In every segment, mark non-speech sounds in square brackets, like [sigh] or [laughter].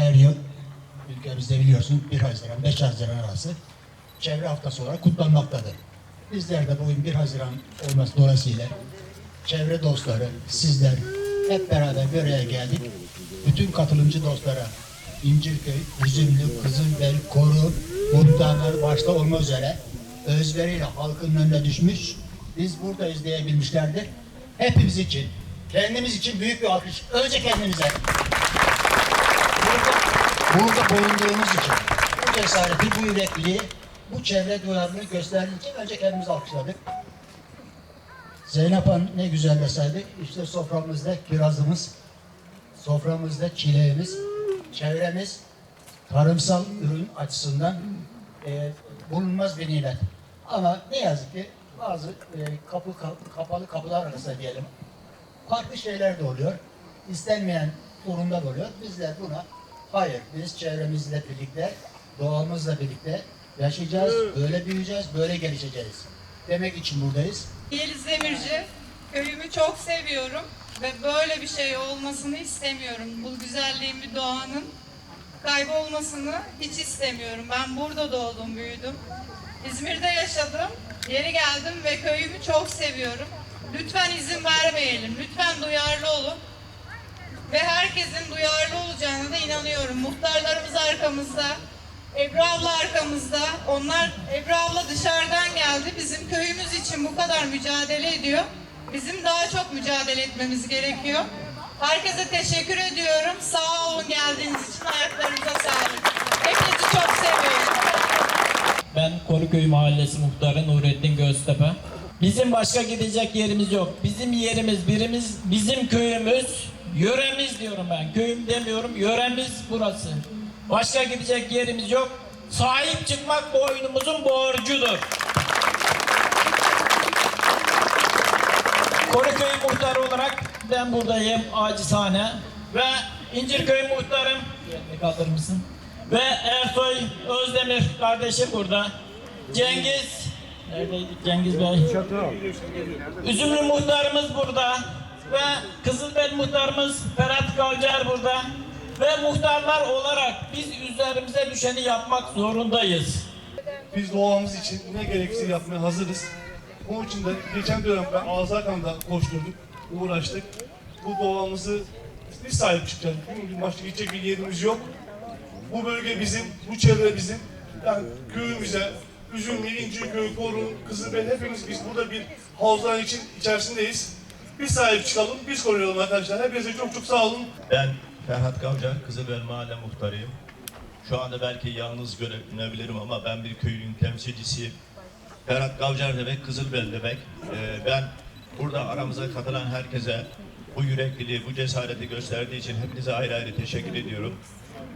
her yıl ülkemizde biliyorsun 1 Haziran 5 Haziran arası çevre haftası olarak kutlanmaktadır. Bizler de bugün 1 Haziran olması dolayısıyla çevre dostları, sizler hep beraber bir araya geldik. Bütün katılımcı dostlara İncirköy, Üzümlü, Kızılbel, Koru, muhtarlar başta olmak üzere özveriyle halkın önüne düşmüş. Biz buradayız diyebilmişlerdir. Hepimiz için, kendimiz için büyük bir alkış. Önce kendimize. Burada, bulunduğumuz için, bu cesareti, bu yürekliliği, bu çevre duyarlılığı gösterdiği için önce kendimizi alkışladık. Zeynep Hanım ne güzel deseydi. İşte soframızda kirazımız, soframızda çileğimiz, çevremiz tarımsal ürün açısından e, bulunmaz bir nimet. Ama ne yazık ki bazı e, kapı ka- kapalı kapılar arasında diyelim farklı şeyler de oluyor. İstenmeyen durumda da oluyor. Bizler buna hayır, biz çevremizle birlikte, doğamızla birlikte yaşayacağız, böyle büyüyeceğiz, böyle gelişeceğiz. Demek için buradayız. Yeliz Demirci. Köyümü çok seviyorum ve böyle bir şey olmasını istemiyorum. Bu güzelliğin bir doğanın kaybolmasını hiç istemiyorum. Ben burada doğdum, büyüdüm. İzmir'de yaşadım. Geri geldim ve köyümü çok seviyorum. Lütfen izin vermeyelim. Lütfen duyarlı olun. Ve herkesin duyarlı olacağına da inanıyorum. Muhtarlarımız arkamızda. Ebru abla arkamızda. Onlar Ebru abla dışarıdan geldi. Bizim köyümüz için bu kadar mücadele ediyor. Bizim daha çok mücadele etmemiz gerekiyor. Herkese teşekkür ediyorum. Sağ olun geldiğiniz için ayaklarınıza sağlık. Hepinizi çok seviyorum. Ben Koruköy Mahallesi Muhtarı Nurettin Göztepe. Bizim başka gidecek yerimiz yok. Bizim yerimiz, birimiz, bizim köyümüz, yöremiz diyorum ben. Köyüm demiyorum, yöremiz burası. Başka gidecek yerimiz yok. Sahip çıkmak boynumuzun borcudur. Koruköy muhtarı olarak ben buradayım acizane ve İncirköy muhtarım kaldırır mısın? Ve Ersoy Özdemir kardeşim burada. Cengiz Neredeydi Cengiz Bey? Üzümlü muhtarımız burada. Ve Kızılbel muhtarımız Ferhat Kavcar burada. Ve muhtarlar olarak biz üzerimize düşeni yapmak zorundayız. Biz doğamız için ne gerekirse yapmaya hazırız. Onun için de geçen dönem ben Azakan'da koşturduk, uğraştık. Bu doğamızı biz sahip çıkacağız. Bugün başka gidecek bir yerimiz yok. Bu bölge bizim, bu çevre bizim. Yani köyümüze, Üzümlü, İnciköy, Koru, Kızılbel hepimiz biz burada bir havzan için içerisindeyiz. Biz sahip çıkalım, biz koruyalım arkadaşlar. Hepinize çok çok sağ olun. Ben Ferhat Kavcar, Kızılbel Mahalle Muhtarıyım. Şu anda belki yalnız görünebilirim ama ben bir köylünün temsilcisiyim. Ferhat Kavcar demek, Kızılbel demek. Ee, ben burada aramıza katılan herkese bu yürekliliği, bu cesareti gösterdiği için hepinize ayrı ayrı teşekkür ediyorum.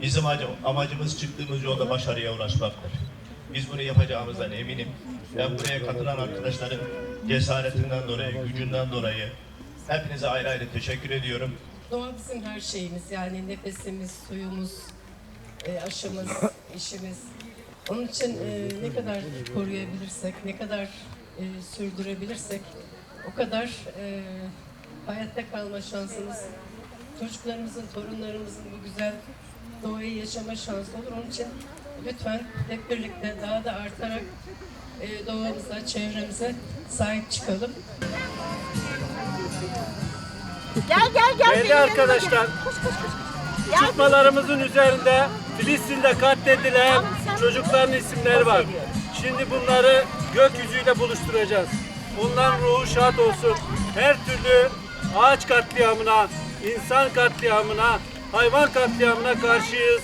Bizim amacı- amacımız çıktığımız yolda başarıya ulaşmaktır. Biz bunu yapacağımızdan eminim. Ben buraya katılan arkadaşların cesaretinden dolayı, gücünden dolayı hepinize ayrı ayrı teşekkür ediyorum. Doğa bizim her şeyimiz yani nefesimiz, suyumuz, e, aşımız, [coughs] işimiz. Onun için e, ne kadar koruyabilirsek, ne kadar e, sürdürebilirsek o kadar e, hayatta kalma şansımız, çocuklarımızın, torunlarımızın bu güzel doğayı yaşama şansı olur. Onun için lütfen hep birlikte daha da artarak e, doğamıza, çevremize sahip çıkalım. Gel gel gel. Değerli arkadaşlar, çıkmalarımızın üzerinde Filistin'de katledilen çocukların isimleri var. Şimdi bunları gökyüzüyle buluşturacağız. Onların ruhu şad olsun. Her türlü ağaç katliamına, insan katliamına, hayvan katliamına karşıyız.